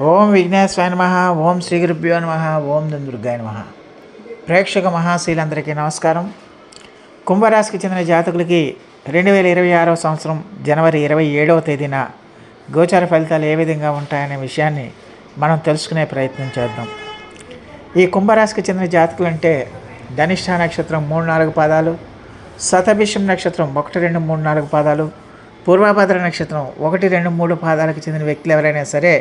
ఓం విఘ్నేశ్వరాయ నమ ఓం శ్రీ గురుభ్యో నమ ఓం దుర్గాయ నమ. ప్రేక్షక మహాశీలందరికీ నమస్కారం. కుంభరాశికి చెందిన జాతకులకి రెండు వేల ఇరవై ఆరో సంవత్సరం జనవరి ఇరవై ఏడవ తేదీన గోచార ఫలితాలు ఏ విధంగా ఉంటాయనే విషయాన్ని మనం తెలుసుకునే ప్రయత్నం చేద్దాం. ఈ కుంభరాశికి చెందిన జాతకులు అంటే ధనిష్ట నక్షత్రం మూడు నాలుగు పాదాలు శతభిషం నక్షత్రం ఒకటి రెండు మూడు నాలుగు పాదాలు పూర్వభద్ర నక్షత్రం ఒకటి రెండు మూడు పాదాలకు చెందిన వ్యక్తులు ఎవరైనా సరే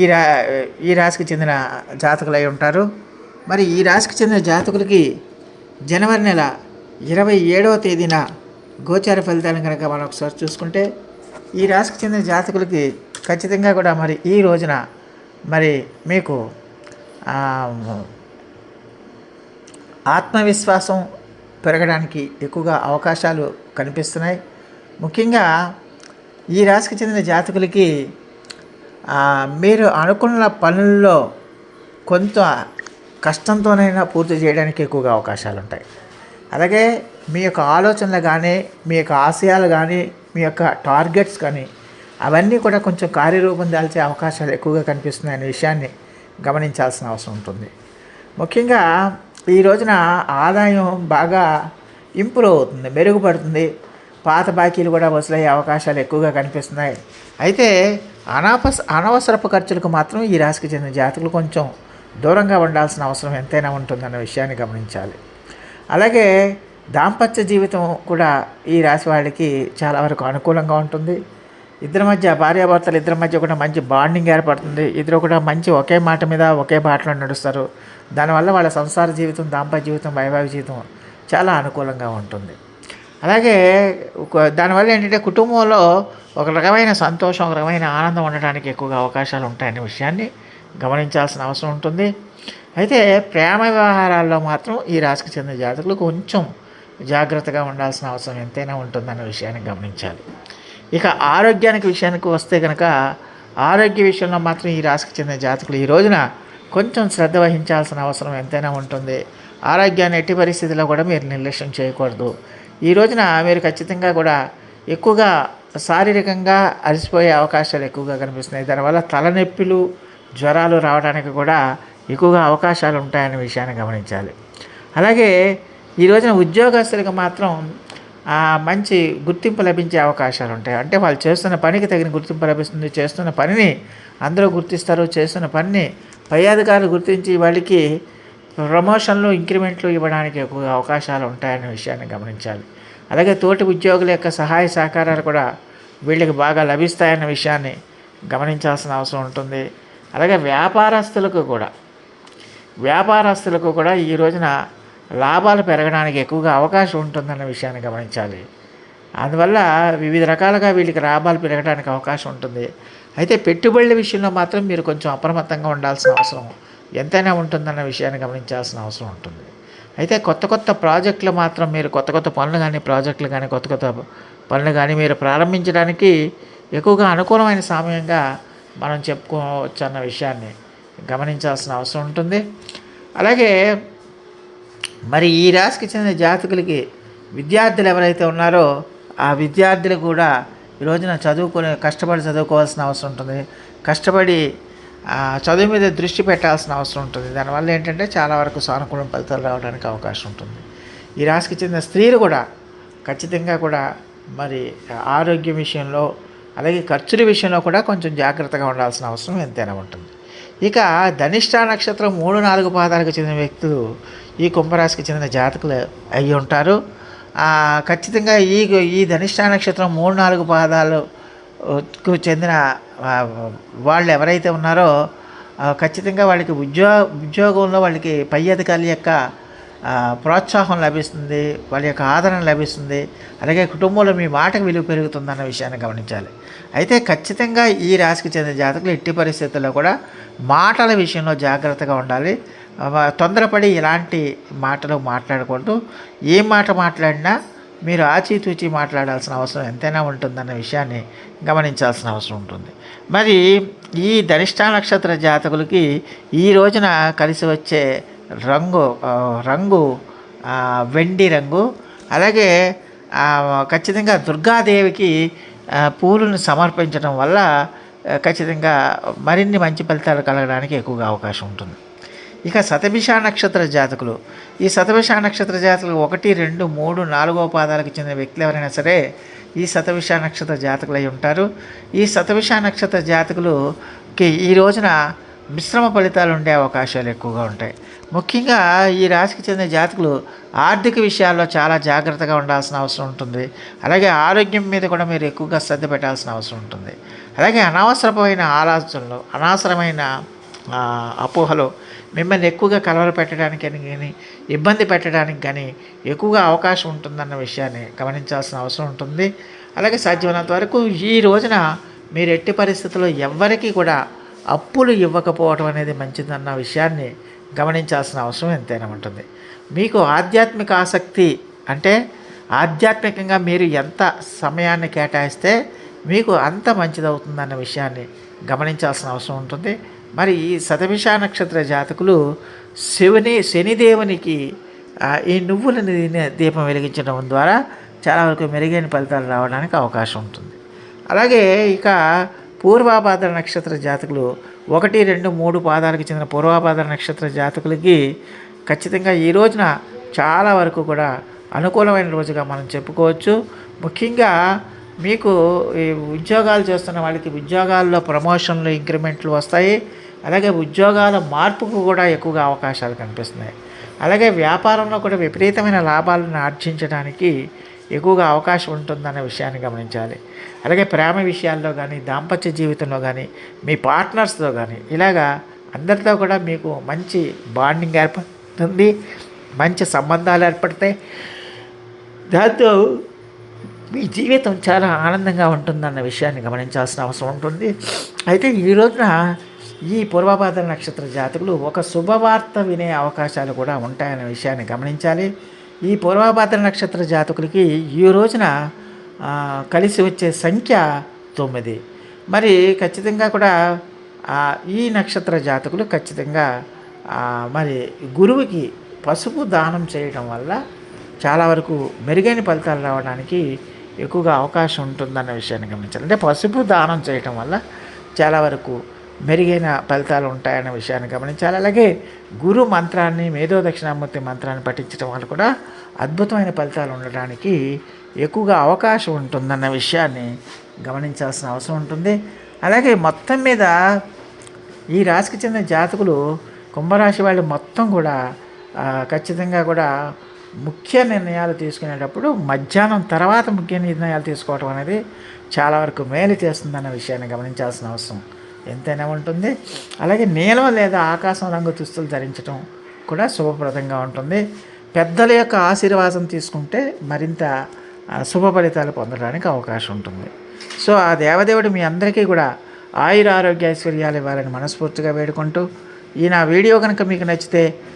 ఈ రా ఈ రాశికి చెందిన జాతకులు అయి ఉంటారు. మరి ఈ రాశికి చెందిన జాతకులకి జనవరి నెల ఇరవై ఏడవ తేదీన గోచార ఫలితాలను కనుక మనం ఒకసారి చూసుకుంటే ఈ రాశికి చెందిన జాతకులకి ఖచ్చితంగా కూడా మరి ఈ రోజున మరి మీకు ఆత్మవిశ్వాసం పెరగడానికి ఎక్కువగా అవకాశాలు కనిపిస్తున్నాయి. ముఖ్యంగా ఈ రాశికి చెందిన జాతకులకి మీరు అనుకున్న పనుల్లో కొంత కష్టంతోనైనా పూర్తి చేయడానికి ఎక్కువగా అవకాశాలు ఉంటాయి అలాగే మీ యొక్క ఆలోచనలు కానీ మీ యొక్క ఆశయాలు కానీ మీ యొక్క టార్గెట్స్ కానీ అవన్నీ కూడా కొంచెం కార్యరూపం దాల్చే అవకాశాలు ఎక్కువగా కనిపిస్తున్నాయి అనే విషయాన్ని గమనించాల్సిన అవసరం ఉంటుంది. ముఖ్యంగా ఈ రోజున ఆదాయం బాగా ఇంప్రూవ్ అవుతుంది మెరుగుపడుతుంది. పాత బాకీలు కూడా వసూలయ్యే అవకాశాలు ఎక్కువగా కనిపిస్తున్నాయి. అయితే అనాపస్ అనవసరపు ఖర్చులకు మాత్రం ఈ రాశికి చెందిన జాతకులు కొంచెం దూరంగా ఉండాల్సిన అవసరం ఎంతైనా ఉంటుందన్న విషయాన్ని గమనించాలి. అలాగే దాంపత్య జీవితం కూడా ఈ రాశి వాళ్ళకి చాలా వరకు అనుకూలంగా ఉంటుంది. ఇద్దరి మధ్య భార్యాభర్తలు ఇద్దరి మధ్య కూడా మంచి బాండింగ్ ఏర్పడుతుంది. ఇద్దరు కూడా మంచి ఒకే మాట మీద ఒకే బాటలో నడుస్తారు. దానివల్ల వాళ్ళ సంసార జీవితం దాంపత్య జీవితం వైవాహిక జీవితం చాలా అనుకూలంగా ఉంటుంది. అలాగే దానివల్ల ఏంటంటే కుటుంబంలో ఒక రకమైన సంతోషం ఒక రకమైన ఆనందం ఉండడానికి ఎక్కువగా అవకాశాలు ఉంటాయనే విషయాన్ని గమనించాల్సిన అవసరం ఉంటుంది. అయితే ప్రేమ వ్యవహారాల్లో మాత్రం ఈ రాశికి చెందిన జాతకులు కొంచెం జాగ్రత్తగా ఉండాల్సిన అవసరం ఎంతైనా ఉంటుందన్న విషయాన్ని గమనించాలి. ఇక ఆరోగ్యానికి విషయానికి వస్తే కనుక ఆరోగ్య విషయంలో మాత్రం ఈ రాశికి చెందిన జాతకులు ఈ రోజున కొంచెం శ్రద్ధ వహించాల్సిన అవసరం ఎంతైనా ఉంటుంది. ఆరోగ్యాన్ని ఎట్టి పరిస్థితిలో కూడా మీరు నిర్లక్ష్యం చేయకూడదు. ఈ రోజున మీరు ఖచ్చితంగా కూడా ఎక్కువగా శారీరకంగా అలసిపోయే అవకాశాలు ఎక్కువగా కనిపిస్తున్నాయి. దానివల్ల తలనొప్పిలు జ్వరాలు రావడానికి కూడా ఎక్కువగా అవకాశాలు ఉంటాయనే విషయాన్ని గమనించాలి. అలాగే ఈ రోజున ఉద్యోగస్తులకు మాత్రం మంచి గుర్తింపు లభించే అవకాశాలు ఉంటాయి. అంటే వాళ్ళు చేస్తున్న పనికి తగిన గుర్తింపు లభిస్తుంది. చేస్తున్న పనిని అందరూ గుర్తిస్తారు. చేస్తున్న పనిని పై అధికారులు గుర్తించి వాళ్ళకి ప్రమోషన్లు ఇంక్రిమెంట్లు ఇవ్వడానికి ఎక్కువగా అవకాశాలు ఉంటాయనే విషయాన్ని గమనించాలి. అలాగే తోటి ఉద్యోగుల యొక్క సహాయ సహకారాలు కూడా వీళ్ళకి బాగా లభిస్తాయన్న విషయాన్ని గమనించాల్సిన అవసరం ఉంటుంది. అలాగే వ్యాపారస్తులకు కూడా వ్యాపారస్తులకు కూడా ఈ రోజున లాభాలు పెరగడానికి ఎక్కువగా అవకాశం ఉంటుందన్న విషయాన్ని గమనించాలి. అందువల్ల వివిధ రకాలుగా వీళ్ళకి లాభాలు పెరగడానికి అవకాశం ఉంటుంది. అయితే పెట్టుబడుల విషయంలో మాత్రం మీరు కొంచెం అప్రమత్తంగా ఉండాల్సిన అవసరం ఎంతైనా ఉంటుందన్న విషయాన్ని గమనించాల్సిన అవసరం ఉంటుంది. అయితే కొత్త కొత్త ప్రాజెక్టులు మాత్రం మీరు కొత్త కొత్త పనులు కానీ ప్రాజెక్టులు కానీ కొత్త కొత్త పనులు కానీ మీరు ప్రారంభించడానికి ఎక్కువగా అనుకూలమైన సమయంగా మనం చెప్పుకోవచ్చు అన్న విషయాన్ని గమనించాల్సిన అవసరం ఉంటుంది. అలాగే మరి ఈ రాశికి చెందిన జాతకులకి విద్యార్థులు ఎవరైతే ఉన్నారో ఆ విద్యార్థులు కూడా ఈ రోజున చదువుకునే కష్టపడి చదువుకోవాల్సిన అవసరం ఉంటుంది. కష్టపడి చదువు మీద దృష్టి పెట్టాల్సిన అవసరం ఉంటుంది. దానివల్ల ఏంటంటే చాలా వరకు సానుకూల ఫలితాలు రావడానికి అవకాశం ఉంటుంది. ఈ రాశికి చెందిన స్త్రీలు కూడా ఖచ్చితంగా కూడా మరి ఆరోగ్యం విషయంలో అలాగే ఖర్చుల విషయంలో కూడా కొంచెం జాగ్రత్తగా ఉండాల్సిన అవసరం ఎంతైనా ఉంటుంది. ఇక ధనిష్ట నక్షత్రం మూడు నాలుగు పాదాలకు చెందిన వ్యక్తులు ఈ కుంభరాశికి చెందిన జాతకులు అయి ఉంటారు. ఖచ్చితంగా ఈ ఈ ధనిష్ట నక్షత్రం మూడు నాలుగు పాదాలు కు చెందిన వాళ్ళు ఎవరైతే ఉన్నారో ఖచ్చితంగా వాళ్ళకి ఉద్యోగ ఉద్యోగంలో వాళ్ళకి పై అధికారుల యొక్క ప్రోత్సాహం లభిస్తుంది వాళ్ళ యొక్క ఆదరణ లభిస్తుంది అలాగే కుటుంబంలో మీ మాటకు విలువ పెరుగుతుందన్న విషయాన్ని గమనించాలి. అయితే ఖచ్చితంగా ఈ రాశికి చెందిన జాతకులు ఎట్టి పరిస్థితుల్లో కూడా మాటల విషయంలో జాగ్రత్తగా ఉండాలి. తొందరపడి ఇలాంటి మాటలు మాట్లాడకూడదు ఏ మాట మాట్లాడినా మీరు ఆచితూచి మాట్లాడాల్సిన అవసరం ఎంతైనా ఉంటుందన్న విషయాన్ని గమనించాల్సిన అవసరం ఉంటుంది. మరి ఈ ధనిష్ట నక్షత్ర జాతకులకి ఈ రోజున కలిసి వచ్చే రంగు రంగు వెండి రంగు అలాగే ఖచ్చితంగా దుర్గాదేవికి పూలను సమర్పించడం వల్ల ఖచ్చితంగా మరిన్ని మంచి ఫలితాలు కలగడానికి ఎక్కువగా అవకాశం ఉంటుంది. ఇక శతభిష నక్షత్ర జాతకులు. ఈ శతభిష నక్షత్ర జాతకులు ఒకటి రెండు మూడు నాలుగో పాదాలకు చెందిన వ్యక్తులు ఎవరైనా సరే ఈ శతభిష నక్షత్ర జాతకులు అయి ఉంటారు. ఈ శతభిష నక్షత్ర జాతకులుకి ఈ రోజున మిశ్రమ ఫలితాలు ఉండే అవకాశాలు ఎక్కువగా ఉంటాయి. ముఖ్యంగా ఈ రాశికి చెందిన జాతకులు ఆర్థిక విషయాల్లో చాలా జాగ్రత్తగా ఉండాల్సిన అవసరం ఉంటుంది. అలాగే ఆరోగ్యం మీద కూడా మీరు ఎక్కువగా శ్రద్ధ పెట్టాల్సిన అవసరం ఉంటుంది. అలాగే అనవసరమైన ఆలోచనలు అనవసరమైన అపోహలో మిమ్మల్ని ఎక్కువగా కలవర పెట్టడానికి కానీ ఇబ్బంది పెట్టడానికి కానీ ఎక్కువగా అవకాశం ఉంటుందన్న విషయాన్ని గమనించాల్సిన అవసరం ఉంటుంది. అలాగే సాధ్యమైనంత వరకు ఈ రోజున మీరు ఎట్టి పరిస్థితుల్లో ఎవ్వరికీ కూడా అప్పులు ఇవ్వకపోవడం అనేది మంచిదన్న విషయాన్ని గమనించాల్సిన అవసరం ఎంతైనా ఉంటుంది. మీకు ఆధ్యాత్మిక ఆసక్తి అంటే ఆధ్యాత్మికంగా మీరు ఎంత సమయాన్ని కేటాయిస్తే మీకు అంత మంచిదవుతుందన్న విషయాన్ని గమనించాల్సిన అవసరం ఉంటుంది. మరి ఈ శతభిష నక్షత్ర జాతకులు శివుని శనిదేవునికి ఈ నువ్వులని దీపం వెలిగించడం ద్వారా చాలా వరకు మెరుగైన ఫలితాలు రావడానికి అవకాశం ఉంటుంది. అలాగే ఇక పూర్వాభాద్ర నక్షత్ర జాతకులు ఒకటి రెండు మూడు పాదాలకు చెందిన పూర్వాభాద్ర నక్షత్ర జాతకులకి ఖచ్చితంగా ఈ రోజున చాలా వరకు కూడా అనుకూలమైన రోజుగా మనం చెప్పుకోవచ్చు. ముఖ్యంగా మీకు ఈ ఉద్యోగాలు చేస్తున్న వాళ్ళకి ఉద్యోగాల్లో ప్రమోషన్లు ఇంక్రిమెంట్లు వస్తాయి. అలాగే ఉద్యోగాల మార్పుకు కూడా ఎక్కువగా అవకాశాలు కనిపిస్తున్నాయి. అలాగే వ్యాపారంలో కూడా విపరీతమైన లాభాలను ఆర్జించడానికి ఎక్కువగా అవకాశం ఉంటుందనే విషయాన్ని గమనించాలి. అలాగే ప్రేమ విషయాల్లో కానీ దాంపత్య జీవితంలో కానీ మీ పార్ట్నర్స్తో కానీ ఇలాగా అందరితో కూడా మీకు మంచి బాండింగ్ ఏర్పడుతుంది మంచి సంబంధాలు ఏర్పడతాయి. దాంతో మీ జీవితం చాలా ఆనందంగా ఉంటుందన్న విషయాన్ని గమనించాల్సిన అవసరం ఉంటుంది. అయితే ఈ రోజున ఈ పూర్వభాద్ర నక్షత్ర జాతకులు ఒక శుభవార్త వినే అవకాశాలు కూడా ఉంటాయనే విషయాన్ని గమనించాలి. ఈ పూర్వభాద్ర నక్షత్ర జాతకులకి ఈ రోజున కలిసి వచ్చే సంఖ్య తొమ్మిది. మరి ఖచ్చితంగా కూడా ఈ నక్షత్ర జాతకులు ఖచ్చితంగా మరి గురువుకి పసుపు దానం చేయడం వల్ల చాలా వరకు మెరుగైన ఫలితాలు రావడానికి ఎక్కువగా అవకాశం ఉంటుందన్న విషయాన్ని గమనించాలి. అంటే పసుపు దానం చేయటం వల్ల చాలా వరకు మెరుగైన ఫలితాలు ఉంటాయన్న విషయాన్ని గమనించాలి. అలాగే గురు మంత్రాన్ని మేధో దక్షిణామూర్తి మంత్రాన్ని పఠించడం వల్ల కూడా అద్భుతమైన ఫలితాలు ఉండడానికి ఎక్కువగా అవకాశం ఉంటుందన్న విషయాన్ని గమనించాల్సిన అవసరం ఉంటుంది. అలాగే మొత్తం మీద ఈ రాశికి చెందిన జాతకులు కుంభరాశి వాళ్ళు మొత్తం కూడా ఖచ్చితంగా కూడా ముఖ్య నిర్ణయాలు తీసుకునేటప్పుడు మధ్యాహ్నం తర్వాత ముఖ్య నిర్ణయాలు తీసుకోవడం అనేది చాలా వరకు మేలు చేస్తుందన్న విషయాన్ని గమనించాల్సిన అవసరం. ఎంతైనా ఉంటుంది. అలాగే నీలం లేదా ఆకాశం రంగు దుస్తులు ధరించడం కూడా శుభప్రదంగా ఉంటుంది. పెద్దల యొక్క ఆశీర్వాదం తీసుకుంటే మరింత శుభ ఫలితాలు పొందడానికి అవకాశం ఉంటుంది. సో ఆ దేవదేవుడు మీ అందరికీ కూడా ఆయుర ఆరోగ్య ఐశ్వర్యాలు ఇవ్వాలని మనస్ఫూర్తిగా వేడుకుంటూ ఈ నా వీడియో కనుక మీకు నచ్చితే